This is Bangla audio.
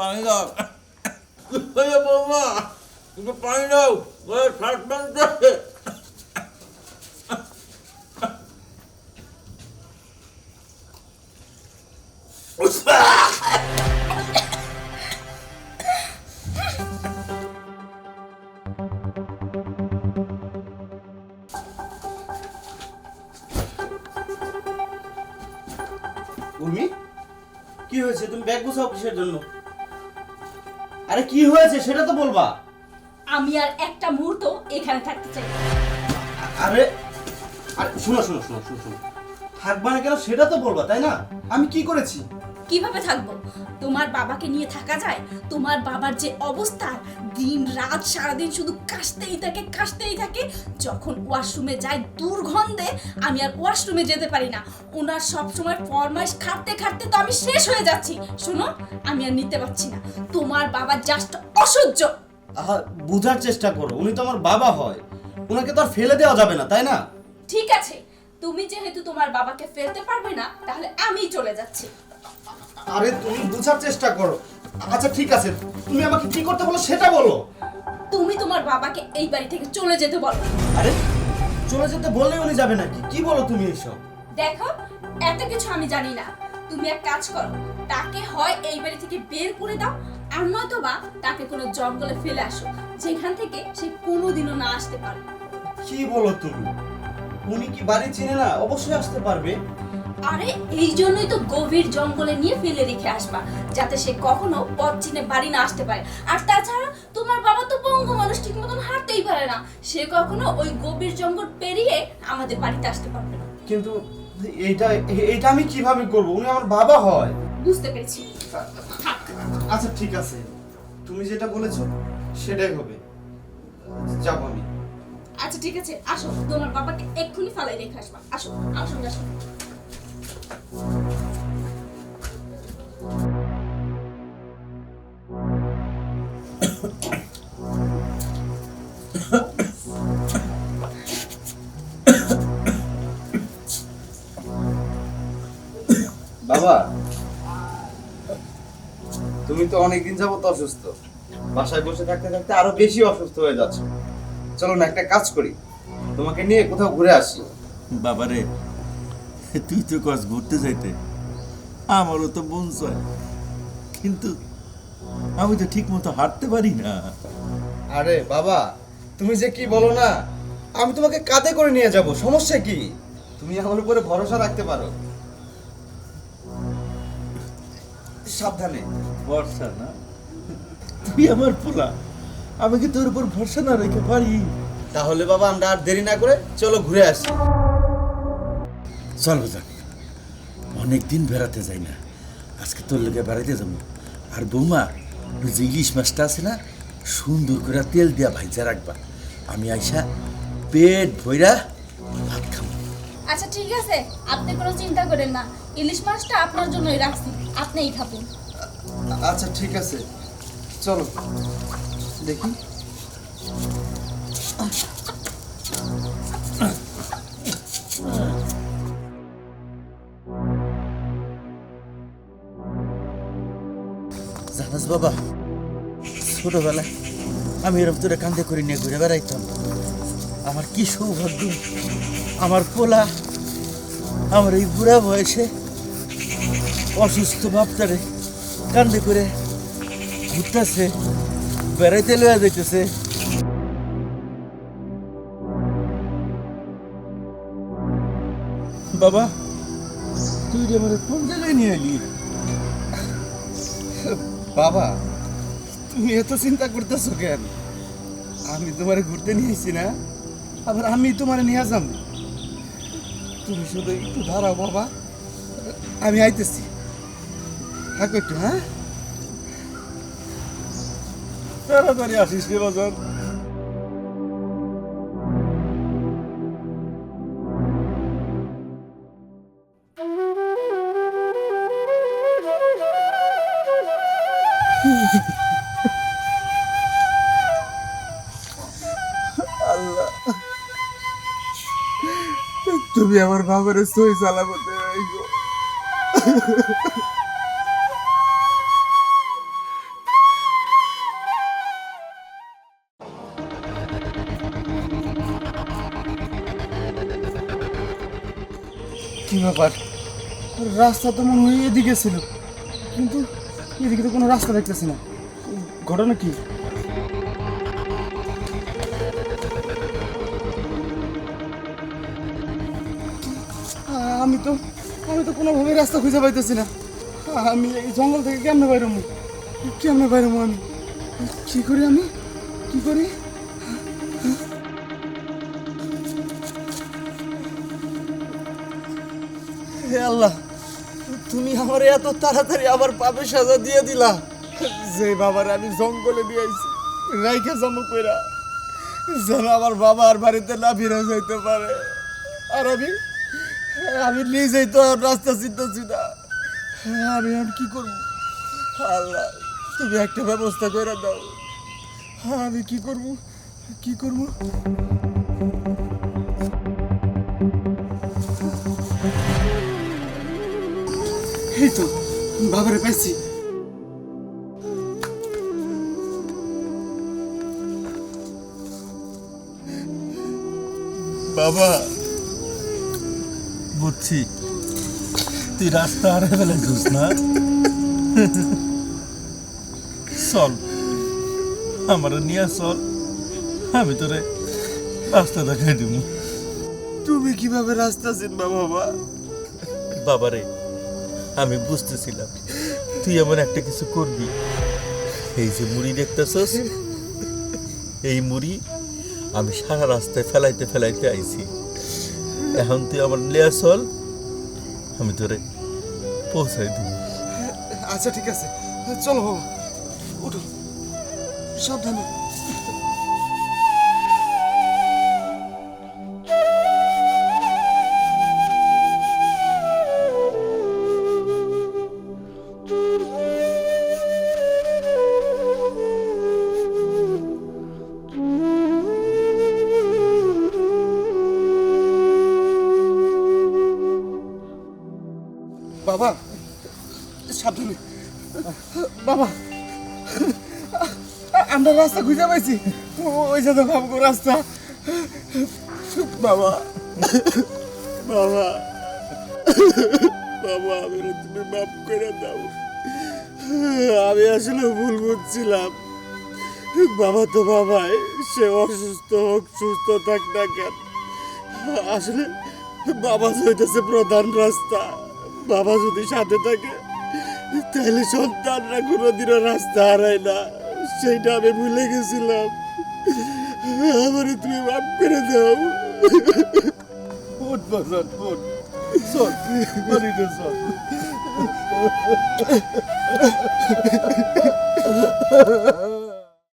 পানি দাও। বৌমা, একটু পানি দাও। শ্বাস বাঁধতে উর্মি, কি হয়েছে? তুমি ব্যাগ গুছাও কিসের জন্য? আরে কি হয়েছে সেটা তো বলবা। আমি আর একটা মুহূর্ত এখানে থাকতে চাই। না। আরে আরে শোনো শোনো শোনো শোনো শোনো। থাকবা না কেন সেটা তো বলবা তাই না? আমি কি করেছি? কীভাবে থাকব? তোমার বাবাকে নিয়ে থাকা যায়? তোমার বাবার যে অবস্থা দিন রাত সারাদিন শুধু কাশতেই থাকে কাশতেই থাকে। যখন ওয়াশরুমে যায় দুর্গন্ধে আমি আর ওয়াশরুমে যেতে পারি না। ওনার সবসময় ফরমাইশ খাটতে খাটতে তো আমি শেষ হয়ে যাচ্ছি। শোনো আমি আর নিতে পারছি না। তোমার বাবা জাস্ট অসহ্য। আহা বুঝার চেষ্টা করো উনি তো আমার বাবা হয়। ওনাকে তো আর ফেলে দেওয়া যাবে না তাই না? ঠিক আছে তুমি যেহেতু তোমার বাবাকে ফেলতে পারবে না তাহলে আমিই চলে যাচ্ছি। আরে তুমি বুঝার চেষ্টা করো। আচ্ছা ঠিক আছে। তুমি আমাকে কি করতে বলো সেটা বলো। তুমি তোমার বাবাকে এই বাড়ি থেকে চলে যেতে বলো। আরে চলে যেতে বললে উনি যাবে নাকি? কি বলো তুমি এসব? দেখো এত কিছু আমি জানি না। তুমি এক কাজ করো তাকে হয় এই বাড়ি থেকে বের করে দাও আর নয়তো বা তাকে কোনো জঙ্গলে ফেলে আসো যেখান থেকে সে কোনোদিনও না আসতে পারে কি বলো তুমি? উনি কি বাড়ি চিনে না? অবশ্যই আসতে পারবে। আরে এই জন্যই তো গভীর জঙ্গলে নিয়ে ফেলে রেখে আসবা যাতে সে কখনো পথ চিনে বাড়ি না আসতে পারে। আর তাছাড়া তোমার বাবা তো পঙ্গু মানুষ ঠিক মতন হাঁটতেই পারে না। সে কখনো ওই গভীর জঙ্গল পেরিয়ে আমাদের বাড়িতে আসতে পারবে না। কিন্তু এইটা এইটা আমি কীভাবে করব? উনি আমার বাবা হয়। বুঝতে পেরেছি। আচ্ছা ঠিক আছে। তুমি যেটা বলেছ সেটাই হবে। যাব আমি। আচ্ছা ঠিক আছে। আসো তোমার বাবাকে এক্ষুনি ফালাই রেখে আসবা। আসো আমার সঙ্গে আসো। বাবা তুমি তো অনেকদিন যাবত অসুস্থ। বাসায় বসে থাকতে থাকতে আরও বেশি অসুস্থ হয়ে যাচ্ছ। চলো না একটা কাজ করি। তোমাকে নিয়ে কোথাও ঘুরে আসি। বাবারে তুই তো কস ঘুরতে যাইতে। আমারও তো মন চায়। কিন্তু আমি তো ঠিক মতো হাঁটতে পারি না। আরে বাবা তুমি যে কি বলো না আমি তোমাকে কাঁধে করে নিয়ে যাব সমস্যা কি? তুমি আমার উপরে ভরসা রাখতে পারো। সাবধানে। ভরসা না? তুই আমার পোলা আমি কি তোর উপর ভরসা না রেখে পারি? তাহলে বাবা আমরা আর দেরি না করে চলো ঘুরে আসি। চল যাক অনেক দিন বেড়াতে যাই না। আজকে তোর লোকে বেড়াতে যাব। আর বৌমা ওই যে ইলিশ মাছটা আছে না সুন্দর করে তেল দিয়া ভাইজা রাখবা। আমি আইসা পেট ভইরা ভাত খাব আচ্ছা ঠিক আছে। আপনি কোনো চিন্তা করেন না। ইলিশ মাছটা আপনার জন্যই রাখছি। আপনিই খাবেন আচ্ছা ঠিক আছে। চলো। দেখি। জানাস বাবা ছোটবেলায় আমি এরকম তোরে কান্দে করে নিয়ে ঘুরে বেড়াইতাম। আমার কি সৌভাগ্য? আমার পোলা আমার এই বুড়া বয়সে অসুস্থ বাপটারে কান্দে করে ঘুরতেছে, বেড়াইতে লইয়া যাইতেছে। বাবা, তুই রে আমার কোন জায়গায় নিয়ে এলি বাবা, তুমি এত চিন্তা করতেছো কেন? আমি তোমারে ঘুরতে নিয়ে এসেছি না, আবার আমি তোমারে নিয়ে যাম তুমি শুধু একটু দাঁড়াও বাবা, আমি আইতেছি। থাকো একটু হ্যাঁ? তাড়াতাড়ি আসিস রে বাজার তুমি আমার বাবার সই সালামতে কি ব্যাপার? রাস্তা তো মনে হয় এদিকে ছিল, কিন্তু এদিকে তো কোনো রাস্তা দেখতেছি না। ঘটনা কি? আমি তো আমি তো কোনোভাবে রাস্তা খুঁজে পাইতেছি না। আমি এই জঙ্গল থেকে কেমনে বাইরমু কেমনে বাইরমু আমি? কি করি আমি? কি করি? হে আল্লাহ, তুমি আমার এত তাড়াতাড়ি আমার পাপে সাজা দিয়ে দিলা। যে বাবার আমি জঙ্গলে নিয়ে আইছি, রাইখে জমা কইরা। যেন আমার বাবা আর বাড়িতে না ফিরে যাইতে পারে। আর আমি আমি নিজেই তো রাস্তা চিনতেছি না। আমি এখন কি করব? আল্লাহ, তুমি একটা ব্যবস্থা করে দাও। আমি কি করব? কি করব? এই তো বাবারে পাইছি। বাবা বুঝছি। তুই রাস্তা হারে ফেলেছিস না? চল আমার নিয়ে চল। আমি তোরে রাস্তা দেখাই দিব তুমি কীভাবে রাস্তা চিনবা বাবা? বাবারে আমি বুঝতেছিলাম, তুই এমন একটা কিছু করবি। এই যে মুড়ি দেখতেছস? এই মুড়ি আমি সারা রাস্তায় ফেলাইতে ফেলাইতে আইছি। এখন তুই আমার লিয়া চল, আমি তোরে পৌঁছাই দিব। আচ্ছা ঠিক আছে। চলো বাবা, উঠো। সাবধানে। বাবা। আমরা রাস্তা খুঁজে পাইছি। ওই যে দেখো আমাকে রাস্তা। বাবা। বাবা। বাবা, আমি তুমি মাফ করে দাও। আমি আসলে ভুল বুঝছিলাম। বাবা তো বাবাই, সে অসুস্থ হোক, সুস্থ থাক না কেন। আসলে বাবা হইতেছে প্রধান রাস্তা। বাবা যদি সাথে থাকে তাহলে সন্তানরা কোনোদিনও রাস্তা হারায় না। সেইটা আমি ভুলে গেছিলাম। আমারে তুমি মাফ করে দাও। ha বাজার ha চল বাড়িতে চল।